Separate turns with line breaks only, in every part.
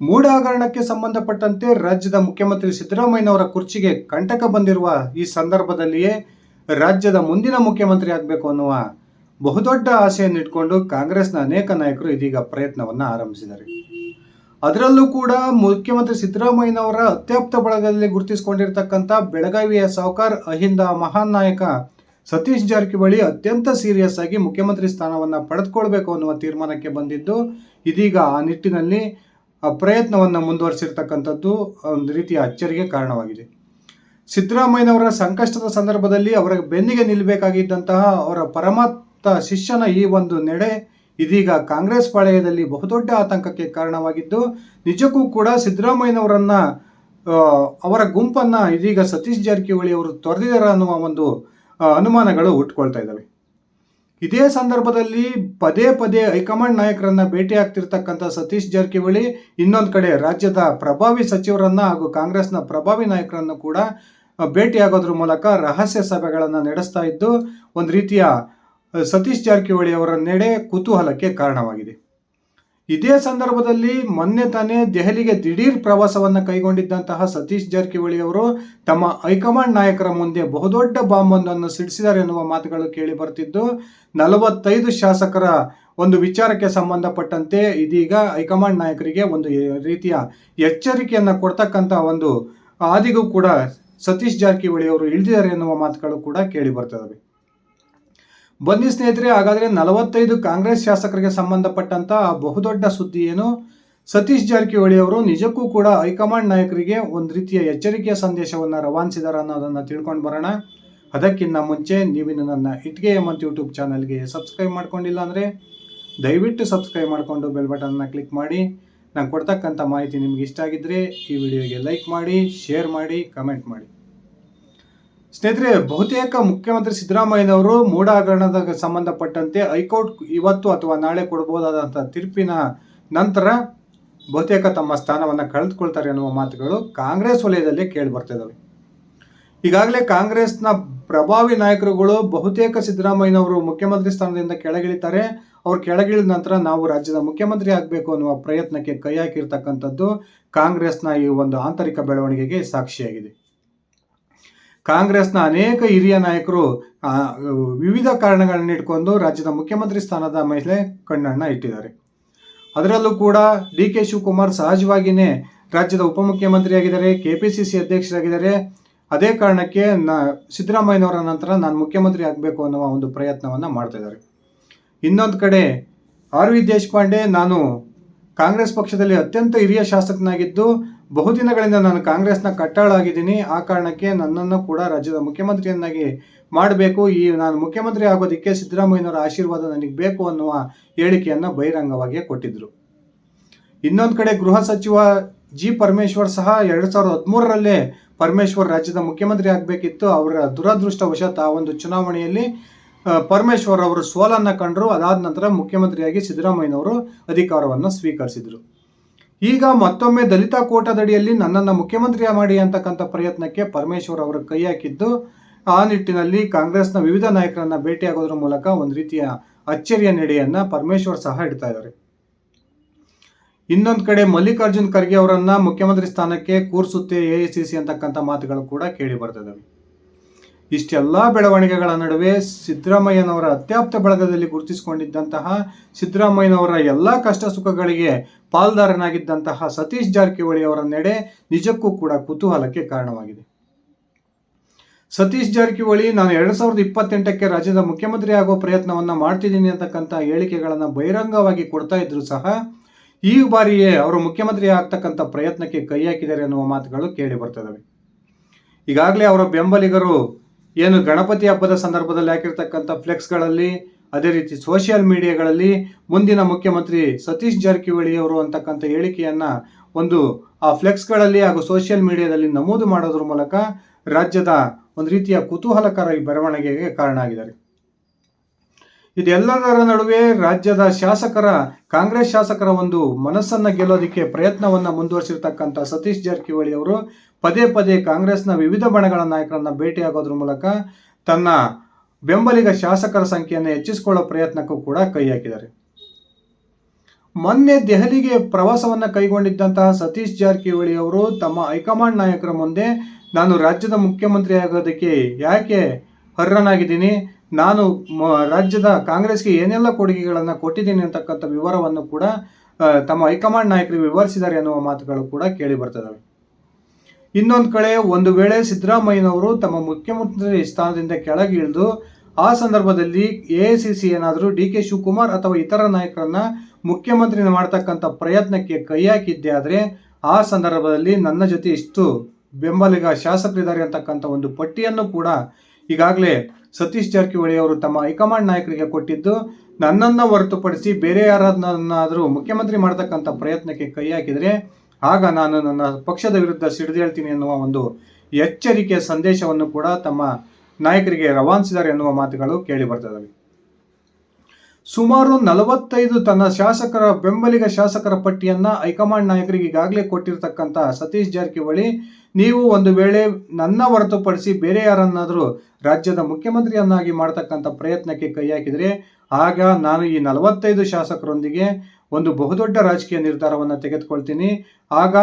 ಮೂಢ ಹಗರಣಕ್ಕೆ ಸಂಬಂಧಪಟ್ಟಂತೆ ರಾಜ್ಯದ ಮುಖ್ಯಮಂತ್ರಿ ಸಿದ್ದರಾಮಯ್ಯನವರ ಕುರ್ಚಿಗೆ ಕಂಟಕ ಬಂದಿರುವ ಈ ಸಂದರ್ಭದಲ್ಲಿಯೇ ರಾಜ್ಯದ ಮುಂದಿನ ಮುಖ್ಯಮಂತ್ರಿ ಆಗಬೇಕು ಅನ್ನುವ ಬಹುದೊಡ್ಡ ಆಸೆಯನ್ನು ಇಟ್ಕೊಂಡು ಕಾಂಗ್ರೆಸ್ನ ಅನೇಕ ನಾಯಕರು ಇದೀಗ ಪ್ರಯತ್ನವನ್ನು ಆರಂಭಿಸಿದ್ದಾರೆ. ಅದರಲ್ಲೂ ಕೂಡ ಮುಖ್ಯಮಂತ್ರಿ ಸಿದ್ದರಾಮಯ್ಯನವರ ಅತ್ಯಪ್ತ ಬಳಗದಲ್ಲಿ ಗುರುತಿಸಿಕೊಂಡಿರ್ತಕ್ಕಂಥ ಬೆಳಗಾವಿಯ ಸಾವುಕಾರ್ ಅಹಿಂದ ಮಹಾನ್ ನಾಯಕ ಸತೀಶ್ ಜಾರಕಿಹೊಳಿ ಅತ್ಯಂತ ಸೀರಿಯಸ್ ಆಗಿ ಮುಖ್ಯಮಂತ್ರಿ ಸ್ಥಾನವನ್ನು ಪಡೆದುಕೊಳ್ಬೇಕು ಅನ್ನುವ ತೀರ್ಮಾನಕ್ಕೆ ಬಂದಿದ್ದು, ಇದೀಗ ಆ ನಿಟ್ಟಿನಲ್ಲಿ ಪ್ರಯತ್ನವನ್ನು ಮುಂದುವರಿಸಿರ್ತಕ್ಕಂಥದ್ದು ಒಂದು ರೀತಿಯ ಅಚ್ಚರಿಗೆ ಕಾರಣವಾಗಿದೆ. ಸಿದ್ದರಾಮಯ್ಯನವರ ಸಂಕಷ್ಟದ ಸಂದರ್ಭದಲ್ಲಿ ಅವರ ಬೆನ್ನಿಗೆ ನಿಲ್ಲಬೇಕಾಗಿದ್ದಂತಹ ಅವರ ಪರಮಾತ್ಮ ಶಿಷ್ಯನ ಈ ಒಂದು ನಡೆ ಇದೀಗ ಕಾಂಗ್ರೆಸ್ ಪಾಳೆಯದಲ್ಲಿ ಬಹುದೊಡ್ಡ ಆತಂಕಕ್ಕೆ ಕಾರಣವಾಗಿದ್ದು, ನಿಜಕ್ಕೂ ಕೂಡ ಸಿದ್ದರಾಮಯ್ಯನವರನ್ನ ಅವರ ಗುಂಪನ್ನ ಇದೀಗ ಸತೀಶ್ ಜಾರಕಿಹೊಳಿ ಅವರು ತೊರೆದಿದ್ದಾರೆ ಅನ್ನುವ ಒಂದು ಅನುಮಾನಗಳು ಹುಟ್ಕೊಳ್ತಾ ಇದ್ದಾವೆ. ಇದೇ ಸಂದರ್ಭದಲ್ಲಿ ಪದೇ ಪದೇ ಹೈಕಮಾಂಡ್ ನಾಯಕರನ್ನ ಭೇಟಿ ಆಗ್ತಿರ್ತಕ್ಕಂಥ ಸತೀಶ್ ಜಾರಕಿಹೊಳಿ ಇನ್ನೊಂದು ಕಡೆ ರಾಜ್ಯದ ಪ್ರಭಾವಿ ಸಚಿವರನ್ನ ಹಾಗೂ ಕಾಂಗ್ರೆಸ್ನ ಪ್ರಭಾವಿ ನಾಯಕರನ್ನು ಕೂಡ ಭೇಟಿಯಾಗೋದ್ರ ಮೂಲಕ ರಹಸ್ಯ ಸಭೆಗಳನ್ನು ನಡೆಸ್ತಾ ಇದ್ದು, ಒಂದು ರೀತಿಯ ಸತೀಶ್ ಜಾರಕಿಹೊಳಿ ಅವರ ನೆಡೆ ಕುತೂಹಲಕ್ಕೆ ಕಾರಣವಾಗಿದೆ. ಇದೇ ಸಂದರ್ಭದಲ್ಲಿ ಮೊನ್ನೆ ತಾನೇ ದೆಹಲಿಗೆ ದಿಢೀರ್ ಪ್ರವಾಸವನ್ನು ಕೈಗೊಂಡಿದ್ದಂತಹ ಸತೀಶ್ ಜಾರಕಿಹೊಳಿ ಅವರು ತಮ್ಮ ಹೈಕಮಾಂಡ್ ನಾಯಕರ ಮುಂದೆ ಬಹುದೊಡ್ಡ ಬಾಂಬ್ ಒಂದನ್ನು ಸಿಡಿಸಿದ್ದಾರೆ ಎನ್ನುವ ಮಾತುಗಳು ಕೇಳಿ ಬರ್ತಿದ್ದು, ನಲವತ್ತೈದು ಶಾಸಕರ ಒಂದು ವಿಚಾರಕ್ಕೆ ಸಂಬಂಧಪಟ್ಟಂತೆ ಇದೀಗ ಹೈಕಮಾಂಡ್ ನಾಯಕರಿಗೆ ಒಂದು ರೀತಿಯ ಎಚ್ಚರಿಕೆಯನ್ನು ಕೊಡ್ತಕ್ಕಂಥ ಒಂದು ಹಾದಿಗೂ ಕೂಡ ಸತೀಶ್ ಜಾರಕಿಹೊಳಿ ಅವರು ಇಳಿದಿದ್ದಾರೆ ಎನ್ನುವ ಮಾತುಗಳು ಕೂಡ ಕೇಳಿ ಬರ್ತದವೆ ಬನ್ನಿ ಸ್ನೇಹಿತರೆ, ಹಾಗಾದರೆ ನಲವತ್ತೈದು ಕಾಂಗ್ರೆಸ್ ಶಾಸಕರಿಗೆ ಸಂಬಂಧಪಟ್ಟಂಥ ಬಹುದೊಡ್ಡ ಸುದ್ದಿ ಏನು? ಸತೀಶ್ ಜಾರಕಿಹೊಳಿ ಅವರು ನಿಜಕ್ಕೂ ಕೂಡ ಹೈಕಮಾಂಡ್ ನಾಯಕರಿಗೆ ಒಂದು ರೀತಿಯ ಎಚ್ಚರಿಕೆಯ ಸಂದೇಶವನ್ನು ರವಾನಿಸಿದಾರ ಅನ್ನೋದನ್ನು ತಿಳ್ಕೊಂಡು ಬರೋಣ. ಅದಕ್ಕಿಂತ ಮುಂಚೆ ನೀವಿನ್ನು ನನ್ನ ಇಟ್ಗೆ ಮತ್ತು ಯೂಟ್ಯೂಬ್ ಚಾನಲ್ಗೆ ಸಬ್ಸ್ಕ್ರೈಬ್ ಮಾಡ್ಕೊಂಡಿಲ್ಲ ಅಂದರೆ ದಯವಿಟ್ಟು ಸಬ್ಸ್ಕ್ರೈಬ್ ಮಾಡಿಕೊಂಡು ಬೆಲ್ ಬಟನ್ನ ಕ್ಲಿಕ್ ಮಾಡಿ. ನಾನು ಕೊಡ್ತಕ್ಕಂಥ ಮಾಹಿತಿ ನಿಮ್ಗೆ ಇಷ್ಟ ಆಗಿದ್ದರೆ ಈ ವಿಡಿಯೋಗೆ ಲೈಕ್ ಮಾಡಿ, ಶೇರ್ ಮಾಡಿ, ಕಮೆಂಟ್ ಮಾಡಿ. ಸ್ನೇಹಿತರೆ, ಬಹುತೇಕ ಮುಖ್ಯಮಂತ್ರಿ ಸಿದ್ದರಾಮಯ್ಯನವರು ಮೂಢ ಹಗರಣದ ಸಂಬಂಧಪಟ್ಟಂತೆ ಹೈಕೋರ್ಟ್ ಇವತ್ತು ಅಥವಾ ನಾಳೆ ಕೊಡಬಹುದಾದಂಥ ತೀರ್ಪಿನ ನಂತರ ಬಹುತೇಕ ತಮ್ಮ ಸ್ಥಾನವನ್ನು ಕಳೆದುಕೊಳ್ತಾರೆ ಅನ್ನುವ ಮಾತುಗಳು ಕಾಂಗ್ರೆಸ್ ವಲಯದಲ್ಲಿ ಕೇಳಿ ಈಗಾಗಲೇ ಕಾಂಗ್ರೆಸ್ನ ಪ್ರಭಾವಿ ನಾಯಕರುಗಳು ಬಹುತೇಕ ಸಿದ್ದರಾಮಯ್ಯನವರು ಮುಖ್ಯಮಂತ್ರಿ ಸ್ಥಾನದಿಂದ ಕೆಳಗಿಳಿತಾರೆ. ಅವ್ರು ಕೆಳಗಿಳಿದ ನಂತರ ನಾವು ರಾಜ್ಯದ ಮುಖ್ಯಮಂತ್ರಿ ಆಗಬೇಕು ಅನ್ನುವ ಪ್ರಯತ್ನಕ್ಕೆ ಕೈ ಹಾಕಿರ್ತಕ್ಕಂಥದ್ದು ಕಾಂಗ್ರೆಸ್ನ ಈ ಒಂದು ಆಂತರಿಕ ಬೆಳವಣಿಗೆಗೆ ಸಾಕ್ಷಿಯಾಗಿದೆ. ಕಾಂಗ್ರೆಸ್ನ ಅನೇಕ ಹಿರಿಯ ನಾಯಕರು ವಿವಿಧ ಕಾರಣಗಳನ್ನು ಇಟ್ಕೊಂಡು ರಾಜ್ಯದ ಮುಖ್ಯಮಂತ್ರಿ ಸ್ಥಾನದ ಮೇಲೆ ಕಣ್ಣನ್ನ ಇಟ್ಟಿದ್ದಾರೆ. ಅದರಲ್ಲೂ ಕೂಡ ಡಿ ಕೆ ಶಿವಕುಮಾರ್ ಸಹಜವಾಗಿಯೇ ರಾಜ್ಯದ ಉಪಮುಖ್ಯಮಂತ್ರಿ ಆಗಿದ್ದಾರೆ ಕೆ ಪಿ ಸಿ ಸಿ ಅಧ್ಯಕ್ಷರಾಗಿದ್ದಾರೆ. ಅದೇ ಕಾರಣಕ್ಕೆ ನ, ಸಿದ್ದರಾಮಯ್ಯನವರ ನಂತರ ನಾನು ಮುಖ್ಯಮಂತ್ರಿ ಆಗಬೇಕು ಅನ್ನುವ ಒಂದು ಪ್ರಯತ್ನವನ್ನು ಮಾಡ್ತಾ ಇದ್ದಾರೆ. ಇನ್ನೊಂದು ಕಡೆ ಆರ್ ವಿ ದೇಶಪಾಂಡೆ, ನಾನು ಕಾಂಗ್ರೆಸ್ ಪಕ್ಷದಲ್ಲಿ ಅತ್ಯಂತ ಹಿರಿಯ ಶಾಸಕನಾಗಿದ್ದು ಬಹುದಿನಗಳಿಂದ ನಾನು ಕಾಂಗ್ರೆಸ್ನ ಕಟ್ಟಾಳಾಗಿದ್ದೀನಿ. ಆ ಕಾರಣಕ್ಕೆ ನನ್ನನ್ನು ಕೂಡ ರಾಜ್ಯದ ಮುಖ್ಯಮಂತ್ರಿಯನ್ನಾಗಿ ಮಾಡಬೇಕು. ಈ ನಾನು ಮುಖ್ಯಮಂತ್ರಿ ಆಗೋದಕ್ಕೆ ಸಿದ್ದರಾಮಯ್ಯನವರ ಆಶೀರ್ವಾದ ನನಗೆ ಬೇಕು ಅನ್ನುವ ಹೇಳಿಕೆಯನ್ನು ಬಹಿರಂಗವಾಗಿಯೇ ಕೊಟ್ಟಿದ್ದರು ಇನ್ನೊಂದು ಕಡೆ ಗೃಹ ಸಚಿವ ಜಿ ಪರಮೇಶ್ವರ್ ಸಹ ಎರಡು ಸಾವಿರದ ಹದಿಮೂರರಲ್ಲೇ ಪರಮೇಶ್ವರ್ ರಾಜ್ಯದ ಮುಖ್ಯಮಂತ್ರಿ ಆಗಬೇಕಿತ್ತು. ಅವರ ದುರದೃಷ್ಟವಶಾತ್ ಆ ಒಂದು ಚುನಾವಣೆಯಲ್ಲಿ ಪರಮೇಶ್ವರ್ ಅವರು ಸೋಲನ್ನು ಕಂಡರು. ಅದಾದ ನಂತರ ಮುಖ್ಯಮಂತ್ರಿಯಾಗಿ ಸಿದ್ದರಾಮಯ್ಯನವರು ಅಧಿಕಾರವನ್ನು ಸ್ವೀಕರಿಸಿದರು. ಈಗ ಮತ್ತೊಮ್ಮೆ ದಲಿತ ಕೋಟಾದಡಿಯಲ್ಲಿ ನನ್ನನ್ನು ಮುಖ್ಯಮಂತ್ರಿ ಮಾಡಿ ಅಂತಕ್ಕಂಥ ಪ್ರಯತ್ನಕ್ಕೆ ಪರಮೇಶ್ವರ್ ಅವರು ಕೈ ಹಾಕಿದ್ದು, ಆ ನಿಟ್ಟಿನಲ್ಲಿ ಕಾಂಗ್ರೆಸ್ನ ವಿವಿಧ ನಾಯಕರನ್ನ ಭೇಟಿಯಾಗೋದ್ರ ಮೂಲಕ ಒಂದು ರೀತಿಯ ಅಚ್ಚರಿಯ ನಡೆಯನ್ನ ಪರಮೇಶ್ವರ್ ಸಹ ಇಡ್ತಾ ಇದ್ದಾರೆ. ಇನ್ನೊಂದು ಕಡೆ ಮಲ್ಲಿಕಾರ್ಜುನ್ ಖರ್ಗೆ ಅವರನ್ನ ಮುಖ್ಯಮಂತ್ರಿ ಸ್ಥಾನಕ್ಕೆ ಕೂರಿಸುತ್ತೆ ಎ ಐ ಸಿ ಸಿ ಅಂತಕ್ಕಂಥ ಮಾತುಗಳು ಕೂಡ ಕೇಳಿ ಬರ್ತಿದ್ದಾವೆ ಇಷ್ಟೆಲ್ಲ ಬೆಳವಣಿಗೆಗಳ ನಡುವೆ ಸಿದ್ದರಾಮಯ್ಯನವರ ಅತ್ಯಾಪ್ತ ಬಳಗದಲ್ಲಿ ಗುರುತಿಸಿಕೊಂಡಿದ್ದಂತಹ ಸಿದ್ದರಾಮಯ್ಯನವರ ಎಲ್ಲ ಕಷ್ಟ ಸುಖಗಳಿಗೆ ಪಾಲ್ದಾರನಾಗಿದ್ದಂತಹ ಸತೀಶ್ ಜಾರಕಿಹೊಳಿ ಅವರ ನಡೆ ನಿಜಕ್ಕೂ ಕೂಡ ಕುತೂಹಲಕ್ಕೆ ಕಾರಣವಾಗಿದೆ. ಸತೀಶ್ ಜಾರಕಿಹೊಳಿ, ನಾನು ಎರಡು ಸಾವಿರದ ಇಪ್ಪತ್ತೆಂಟಕ್ಕೆ ರಾಜ್ಯದ ಮುಖ್ಯಮಂತ್ರಿ ಆಗೋ ಪ್ರಯತ್ನವನ್ನ ಮಾಡ್ತಿದ್ದೀನಿ ಅಂತಕ್ಕಂಥ ಹೇಳಿಕೆಗಳನ್ನು ಬಹಿರಂಗವಾಗಿ ಕೊಡ್ತಾ ಇದ್ರು ಸಹ ಈ ಬಾರಿಯೇ ಅವರು ಮುಖ್ಯಮಂತ್ರಿ ಆಗ್ತಕ್ಕಂಥ ಪ್ರಯತ್ನಕ್ಕೆ ಕೈ ಹಾಕಿದ್ದಾರೆ ಅನ್ನುವ ಮಾತುಗಳು ಕೇಳಿ ಬರ್ತದವೆ ಈಗಾಗಲೇ ಅವರ ಬೆಂಬಲಿಗರು ಏನು ಗಣಪತಿ ಹಬ್ಬದ ಸಂದರ್ಭದಲ್ಲಿ ಹಾಕಿರ್ತಕ್ಕಂಥ ಫ್ಲೆಕ್ಸ್ಗಳಲ್ಲಿ, ಅದೇ ರೀತಿ ಸೋಷಿಯಲ್ ಮೀಡಿಯಾಗಳಲ್ಲಿ ಮುಂದಿನ ಮುಖ್ಯಮಂತ್ರಿ ಸತೀಶ್ ಜಾರಕಿಹೊಳಿ ಅವರು ಅಂತಕ್ಕಂಥ ಹೇಳಿಕೆಯನ್ನ ಒಂದು ಆ ಫ್ಲೆಕ್ಸ್ಗಳಲ್ಲಿ ಹಾಗೂ ಸೋಷಿಯಲ್ ಮೀಡಿಯಾದಲ್ಲಿ ನಮೂದು ಮಾಡೋದ್ರ ಮೂಲಕ ರಾಜ್ಯದ ಒಂದು ರೀತಿಯ ಕುತೂಹಲಕರ ಬರವಣಿಗೆಗೆ ಬೆಳವಣಿಗೆಗೆ ಕಾರಣ ಆಗಿದ್ದಾರೆ. ಇದೆಲ್ಲದರ ನಡುವೆ ರಾಜ್ಯದ ಶಾಸಕರ, ಕಾಂಗ್ರೆಸ್ ಶಾಸಕರ ಒಂದು ಮನಸ್ಸನ್ನ ಗೆಲ್ಲೋದಕ್ಕೆ ಪ್ರಯತ್ನವನ್ನ ಮುಂದುವರಿಸಿರ್ತಕ್ಕಂಥ ಸತೀಶ್ ಜಾರಕಿಹೊಳಿ ಅವರು ಪದೇ ಪದೇ ಕಾಂಗ್ರೆಸ್ನ ವಿವಿಧ ಬಣಗಳ ನಾಯಕರನ್ನ ಭೇಟಿಯಾಗೋದ್ರ ಮೂಲಕ ತನ್ನ ಬೆಂಬಲಿಗ ಶಾಸಕರ ಸಂಖ್ಯೆಯನ್ನು ಹೆಚ್ಚಿಸಿಕೊಳ್ಳೋ ಪ್ರಯತ್ನಕ್ಕೂ ಕೂಡ ಕೈ ಹಾಕಿದ್ದಾರೆ. ಮೊನ್ನೆ ದೆಹಲಿಗೆ ಪ್ರವಾಸವನ್ನು ಕೈಗೊಂಡಿದ್ದಂತಹ ಸತೀಶ್ ಜಾರಕಿಹೊಳಿ ಅವರು ತಮ್ಮ ಹೈಕಮಾಂಡ್ ನಾಯಕರ ಮುಂದೆ, ನಾನು ರಾಜ್ಯದ ಮುಖ್ಯಮಂತ್ರಿ ಆಗೋದಕ್ಕೆ ಯಾಕೆ ಅರ್ಹನಾಗಿದ್ದೀನಿ? ನಾನು ರಾಜ್ಯದ ಕಾಂಗ್ರೆಸ್ಗೆ ಏನೆಲ್ಲ ಕೊಡುಗೆಗಳನ್ನು ಕೊಟ್ಟಿದ್ದೀನಿ ಅಂತಕ್ಕಂಥ ವಿವರವನ್ನು ಕೂಡ ತಮ್ಮ ಹೈಕಮಾಂಡ್ ನಾಯಕರು ವಿವರಿಸಿದ್ದಾರೆ ಎನ್ನುವ ಮಾತುಗಳು ಕೂಡ ಕೇಳಿ ಬರ್ತದವೆ ಇನ್ನೊಂದು ಕಡೆ, ಒಂದು ವೇಳೆ ಸಿದ್ದರಾಮಯ್ಯನವರು ತಮ್ಮ ಮುಖ್ಯಮಂತ್ರಿ ಸ್ಥಾನದಿಂದ ಕೆಳಗಿಳಿದು ಆ ಸಂದರ್ಭದಲ್ಲಿ ಎ ಐ ಸಿ ಸಿ ಏನಾದರೂ ಡಿ ಕೆ ಶಿವಕುಮಾರ್ ಅಥವಾ ಇತರ ನಾಯಕರನ್ನ ಮುಖ್ಯಮಂತ್ರಿ ಮಾಡ್ತಕ್ಕಂಥ ಪ್ರಯತ್ನಕ್ಕೆ ಕೈ ಹಾಕಿದ್ದೆ ಆದರೆ, ಆ ಸಂದರ್ಭದಲ್ಲಿ ನನ್ನ ಜೊತೆ ಇಷ್ಟು ಬೆಂಬಲಿಗ ಶಾಸಕರಿದ್ದಾರೆ ಅಂತಕ್ಕಂಥ ಒಂದು ಪಟ್ಟಿಯನ್ನು ಕೂಡ ಈಗಾಗಲೇ ಸತೀಶ್ ಜಾರಕಿಹೊಳಿ ಅವರು ತಮ್ಮ ಹೈಕಮಾಂಡ್ ನಾಯಕರಿಗೆ ಕೊಟ್ಟಿದ್ದು, ನನ್ನನ್ನು ಹೊರತುಪಡಿಸಿ ಬೇರೆ ಯಾರನ್ನಾದರೂ ಮುಖ್ಯಮಂತ್ರಿ ಮಾಡತಕ್ಕಂಥ ಪ್ರಯತ್ನಕ್ಕೆ ಕೈ ಹಾಕಿದರೆ, ಆಗ ನಾನು ನನ್ನ ಪಕ್ಷದ ವಿರುದ್ಧ ಸಿಡಿದೇಳ್ತೀನಿ ಎನ್ನುವ ಒಂದು ಎಚ್ಚರಿಕೆಯ ಸಂದೇಶವನ್ನು ಕೂಡ ತಮ್ಮ ನಾಯಕರಿಗೆ ರವಾನಿಸಿದ್ದಾರೆ ಎನ್ನುವ ಮಾತುಗಳು ಕೇಳಿ ಬರ್ತದವೆ ಸುಮಾರು ನಲವತ್ತೈದು ತನ್ನ ಶಾಸಕರ ಬೆಂಬಲಿಗ ಶಾಸಕರ ಪಟ್ಟಿಯನ್ನು ಹೈಕಮಾಂಡ್ ನಾಯಕರಿಗೆ ಈಗಾಗಲೇ ಕೊಟ್ಟಿರತಕ್ಕಂತಹ ಸತೀಶ್ ಜಾರಕಿಹೊಳಿ, ನೀವು ಒಂದು ವೇಳೆ ನನ್ನ ಹೊರತುಪಡಿಸಿ ಬೇರೆ ಯಾರನ್ನಾದರೂ ರಾಜ್ಯದ ಮುಖ್ಯಮಂತ್ರಿಯನ್ನಾಗಿ ಮಾಡತಕ್ಕಂಥ ಪ್ರಯತ್ನಕ್ಕೆ ಕೈ ಹಾಕಿದರೆ, ಆಗ ನಾನು ಈ ನಲವತ್ತೈದು ಶಾಸಕರೊಂದಿಗೆ ಒಂದು ಬಹುದೊಡ್ಡ ರಾಜಕೀಯ ನಿರ್ಧಾರವನ್ನು ತೆಗೆದುಕೊಳ್ತೀನಿ. ಆಗ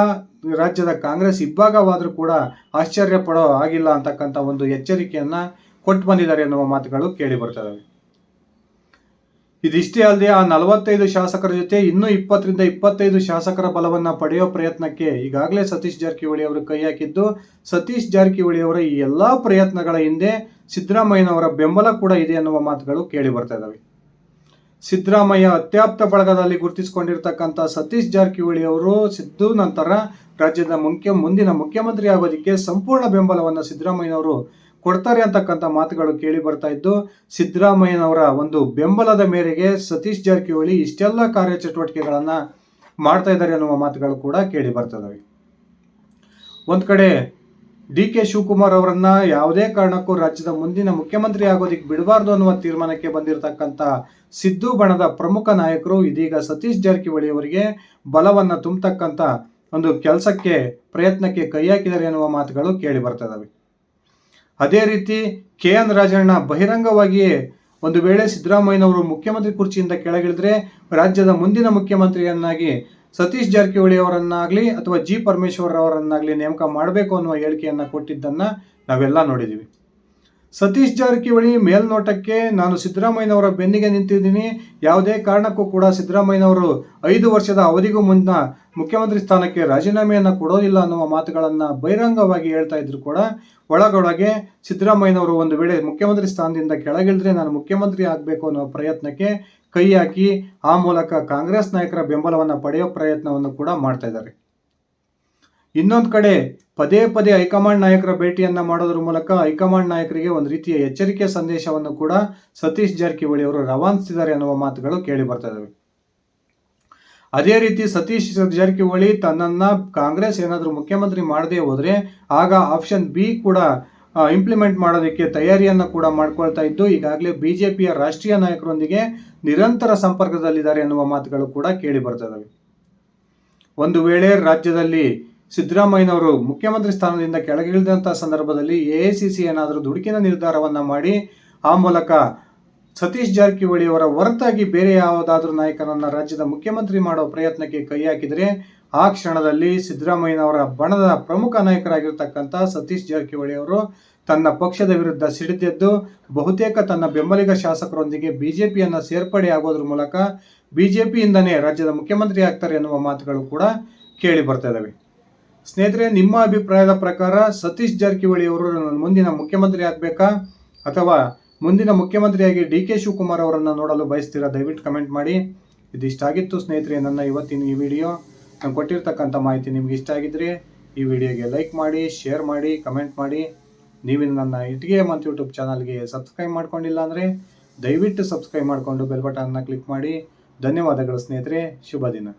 ರಾಜ್ಯದ ಕಾಂಗ್ರೆಸ್ ಇಬ್ಬಾಗವಾದರೂ ಕೂಡ ಆಶ್ಚರ್ಯ ಪಡೋ ಆಗಿಲ್ಲ ಅಂತಕ್ಕಂಥ ಒಂದು ಎಚ್ಚರಿಕೆಯನ್ನು ಕೊಟ್ಟು ಬಂದಿದ್ದಾರೆ ಎನ್ನುವ ಮಾತುಗಳು ಕೇಳಿ ಬರ್ತವೆ ಇದಿಷ್ಟೇ ಅಲ್ಲದೆ ಆ ನಲವತ್ತೈದು ಶಾಸಕರ ಜೊತೆ ಇನ್ನೂ ಇಪ್ಪತ್ತರಿಂದ ಇಪ್ಪತ್ತೈದು ಶಾಸಕರ ಬಲವನ್ನ ಪಡೆಯೋ ಪ್ರಯತ್ನಕ್ಕೆ ಈಗಾಗಲೇ ಸತೀಶ್ ಜಾರಕಿಹೊಳಿ ಅವರು ಕೈ ಹಾಕಿದ್ದು, ಸತೀಶ್ ಜಾರಕಿಹೊಳಿ ಅವರ ಈ ಎಲ್ಲ ಪ್ರಯತ್ನಗಳ ಹಿಂದೆ ಸಿದ್ದರಾಮಯ್ಯನವರ ಬೆಂಬಲ ಕೂಡ ಇದೆ ಅನ್ನುವ ಮಾತುಗಳು ಕೇಳಿ ಬರ್ತಾ ಇದ್ದಾವೆ ಸಿದ್ದರಾಮಯ್ಯ ಅತ್ಯಾಪ್ತ ಬಳಗದಲ್ಲಿ ಗುರುತಿಸಿಕೊಂಡಿರ್ತಕ್ಕಂಥ ಸತೀಶ್ ಜಾರಕಿಹೊಳಿ ಅವರು ಸಿದ್ದು ನಂತರ ರಾಜ್ಯದ ಮುಖ್ಯ, ಮುಂದಿನ ಮುಖ್ಯಮಂತ್ರಿ ಆಗೋದಕ್ಕೆ ಸಂಪೂರ್ಣ ಬೆಂಬಲವನ್ನು ಸಿದ್ದರಾಮಯ್ಯನವರು ಕೊಡ್ತಾರೆ ಅಂತಕ್ಕಂಥ ಮಾತುಗಳು ಕೇಳಿ ಬರ್ತಾ ಇದ್ದು, ಸಿದ್ದರಾಮಯ್ಯನವರ ಒಂದು ಬೆಂಬಲದ ಮೇರೆಗೆ ಸತೀಶ್ ಜಾರಕಿಹೊಳಿ ಇಷ್ಟೆಲ್ಲ ಕಾರ್ಯಚಟುವಟಿಕೆಗಳನ್ನು ಮಾಡ್ತಾ ಇದ್ದಾರೆ ಅನ್ನುವ ಮಾತುಗಳು ಕೂಡ ಕೇಳಿ ಬರ್ತದವೆ ಒಂದು ಕಡೆ ಡಿ ಕೆ ಶಿವಕುಮಾರ್ ಅವರನ್ನ ಯಾವುದೇ ಕಾರಣಕ್ಕೂ ರಾಜ್ಯದ ಮುಂದಿನ ಮುಖ್ಯಮಂತ್ರಿ ಆಗೋದಿಕ್ಕೆ ಬಿಡಬಾರ್ದು ಅನ್ನುವ ತೀರ್ಮಾನಕ್ಕೆ ಬಂದಿರತಕ್ಕಂಥ ಸಿದ್ದು ಬಣದ ಪ್ರಮುಖ ನಾಯಕರು ಇದೀಗ ಸತೀಶ್ ಜಾರಕಿಹೊಳಿ ಅವರಿಗೆ ಬಲವನ್ನು ತುಂಬತಕ್ಕಂಥ ಒಂದು ಕೆಲಸಕ್ಕೆ, ಪ್ರಯತ್ನಕ್ಕೆ ಕೈ ಹಾಕಿದ್ದಾರೆ ಎನ್ನುವ ಮಾತುಗಳು ಕೇಳಿ ಬರ್ತದವೆ ಅದೇ ರೀತಿ ಕೆ ಎನ್ ರಾಜಣ್ಣ ಬಹಿರಂಗವಾಗಿಯೇ ಒಂದು ವೇಳೆ ಸಿದ್ದರಾಮಯ್ಯನವರು ಮುಖ್ಯಮಂತ್ರಿ ಕುರ್ಚಿಯಿಂದ ಕೆಳಗಿಳಿದ್ರೆ ರಾಜ್ಯದ ಮುಂದಿನ ಮುಖ್ಯಮಂತ್ರಿಯನ್ನಾಗಿ ಸತೀಶ್ ಜಾರಕಿಹೊಳಿ ಅವರನ್ನಾಗಲಿ ಅಥವಾ ಜಿ ಪರಮೇಶ್ವರ್ ಅವರನ್ನಾಗಲಿ ನೇಮಕ ಮಾಡಬೇಕು ಅನ್ನುವ ಹೇಳಿಕೆಯನ್ನು ಕೊಟ್ಟಿದ್ದನ್ನು ನಾವೆಲ್ಲ ನೋಡಿದ್ದೀವಿ ಸತೀಶ್ ಜಾರಕಿಹೊಳಿ ಮೇಲ್ನೋಟಕ್ಕೆ ನಾನು ಸಿದ್ದರಾಮಯ್ಯನವರ ಬೆನ್ನಿಗೆ ನಿಂತಿದ್ದೀನಿ. ಯಾವುದೇ ಕಾರಣಕ್ಕೂ ಕೂಡ ಸಿದ್ದರಾಮಯ್ಯನವರು ಐದು ವರ್ಷದ ಅವಧಿಗೂ ಮುನ್ನ ಮುಖ್ಯಮಂತ್ರಿ ಸ್ಥಾನಕ್ಕೆ ರಾಜೀನಾಮೆಯನ್ನು ಕೊಡೋದಿಲ್ಲ ಅನ್ನುವ ಮಾತುಗಳನ್ನು ಬಹಿರಂಗವಾಗಿ ಹೇಳ್ತಾ ಇದ್ರು ಕೂಡ. ಒಳಗೊಳಗೆ ಸಿದ್ದರಾಮಯ್ಯನವರು ಒಂದು ವೇಳೆ ಮುಖ್ಯಮಂತ್ರಿ ಸ್ಥಾನದಿಂದ ಕೆಳಗಿಳಿದ್ರೆ ನಾನು ಮುಖ್ಯಮಂತ್ರಿ ಆಗಬೇಕು ಅನ್ನೋ ಪ್ರಯತ್ನಕ್ಕೆ ಕೈ ಹಾಕಿ ಆ ಮೂಲಕ ಕಾಂಗ್ರೆಸ್ ನಾಯಕರ ಬೆಂಬಲವನ್ನು ಪಡೆಯೋ ಪ್ರಯತ್ನವನ್ನು ಕೂಡ ಮಾಡ್ತಾ ಇದ್ದಾರೆ. ಇನ್ನೊಂದು ಕಡೆ ಪದೇ ಪದೇ ಹೈಕಮಾಂಡ್ ನಾಯಕರ ಭೇಟಿಯನ್ನು ಮಾಡೋದ್ರ ಮೂಲಕ ಹೈಕಮಾಂಡ್ ನಾಯಕರಿಗೆ ಒಂದು ರೀತಿಯ ಎಚ್ಚರಿಕೆ ಸಂದೇಶವನ್ನು ಕೂಡ ಸತೀಶ್ ಜಾರಕಿಹೊಳಿ ಅವರು ರವಾನಿಸಿದ್ದಾರೆ ಅನ್ನುವ ಮಾತುಗಳು ಕೇಳಿ ಬರ್ತಾ ಅದೇ ರೀತಿ ಸತೀಶ್ ಜಾರಕಿಹೊಳಿ ತನ್ನನ್ನು ಕಾಂಗ್ರೆಸ್ ಏನಾದರೂ ಮುಖ್ಯಮಂತ್ರಿ ಮಾಡದೇ ಹೋದರೆ ಆಗ ಆಪ್ಷನ್ ಬಿ ಕೂಡ ಇಂಪ್ಲಿಮೆಂಟ್ ಮಾಡೋದಕ್ಕೆ ತಯಾರಿಯನ್ನು ಕೂಡ ಮಾಡ್ಕೊಳ್ತಾ ಇದ್ದು, ಈಗಾಗಲೇ ಬಿಜೆಪಿಯ ರಾಷ್ಟ್ರೀಯ ನಾಯಕರೊಂದಿಗೆ ನಿರಂತರ ಸಂಪರ್ಕದಲ್ಲಿದ್ದಾರೆ ಎನ್ನುವ ಮಾತುಗಳು ಕೂಡ ಕೇಳಿ ಬರ್ತಾ ಒಂದು ವೇಳೆ ರಾಜ್ಯದಲ್ಲಿ ಸಿದ್ದರಾಮಯ್ಯನವರು ಮುಖ್ಯಮಂತ್ರಿ ಸ್ಥಾನದಿಂದ ಕೆಳಗಿಳಿದಂಥ ಸಂದರ್ಭದಲ್ಲಿ ಎ ಐ ಸಿ ಸಿ ಏನಾದರೂ ದುಡುಕಿನ ನಿರ್ಧಾರವನ್ನು ಮಾಡಿ, ಆ ಮೂಲಕ ಸತೀಶ್ ಜಾರಕಿಹೊಳಿ ಅವರ ಹೊರತಾಗಿ ಬೇರೆ ಯಾವುದಾದ್ರೂ ನಾಯಕನನ್ನ ರಾಜ್ಯದ ಮುಖ್ಯಮಂತ್ರಿ ಮಾಡುವ ಪ್ರಯತ್ನಕ್ಕೆ ಕೈ ಹಾಕಿದರೆ, ಆ ಕ್ಷಣದಲ್ಲಿ ಸಿದ್ದರಾಮಯ್ಯನವರ ಬಣದ ಪ್ರಮುಖ ನಾಯಕರಾಗಿರ್ತಕ್ಕಂಥ ಸತೀಶ್ ಜಾರಕಿಹೊಳಿ ಅವರು ತನ್ನ ಪಕ್ಷದ ವಿರುದ್ಧ ಸಿಡಿದೆದ್ದು, ಬಹುತೇಕ ತನ್ನ ಬೆಂಬಲಿಗ ಶಾಸಕರೊಂದಿಗೆ ಬಿಜೆಪಿಯನ್ನು ಸೇರ್ಪಡೆ ಆಗೋದ್ರ ಮೂಲಕ ಬಿಜೆಪಿಯಿಂದನೇ ರಾಜ್ಯದ ಮುಖ್ಯಮಂತ್ರಿ ಆಗ್ತಾರೆ ಎನ್ನುವ ಮಾತುಗಳು ಕೂಡ ಕೇಳಿ ಬರ್ತಾ ಇದಾವೆ. ಸ್ನೇಹಿತರೆ, ನಿಮ್ಮ ಅಭಿಪ್ರಾಯದ ಪ್ರಕಾರ ಸತೀಶ್ ಜಾರಕಿಹೊಳಿ ಅವರು ಮುಂದಿನ ಮುಖ್ಯಮಂತ್ರಿ ಆಗಬೇಕಾ? ಅಥವಾ ಮುಂದಿನ ಮುಖ್ಯಮಂತ್ರಿಯಾಗಿ ಡಿ ಕೆ ಶಿವಕುಮಾರ್ ಅವರನ್ನು ನೋಡಲು ಬಯಸ್ತೀರಾ? ದಯವಿಟ್ಟು ಕಮೆಂಟ್ ಮಾಡಿ. ಇದಿಷ್ಟಾಗಿತ್ತು ಸ್ನೇಹಿತರೆ, ನನ್ನ ಇವತ್ತಿನ ಈ ವಿಡಿಯೋ. ನಾನು ಕೊಟ್ಟಿರ್ತಕ್ಕಂಥ ಮಾಹಿತಿ ನಿಮ್ಗೆ ಇಷ್ಟ ಆಗಿದ್ರೆ ಈ ವಿಡಿಯೋಗೆ ಲೈಕ್ ಮಾಡಿ, ಶೇರ್ ಮಾಡಿ, ಕಮೆಂಟ್ ಮಾಡಿ. ನೀವು ನನ್ನ ಇಟ್ಗೆ ಮಂತ್ ಯೂಟ್ಯೂಬ್ ಚಾನಲ್ಗೆ ಸಬ್ಸ್ಕ್ರೈಬ್ ಮಾಡ್ಕೊಂಡಿಲ್ಲ ಅಂದರೆ ದಯವಿಟ್ಟು ಸಬ್ಸ್ಕ್ರೈಬ್ ಮಾಡಿಕೊಂಡು ಬೆಲ್ ಬಟನ್ನ ಕ್ಲಿಕ್ ಮಾಡಿ. ಧನ್ಯವಾದಗಳು ಸ್ನೇಹಿತರೆ, ಶುಭ ದಿನ.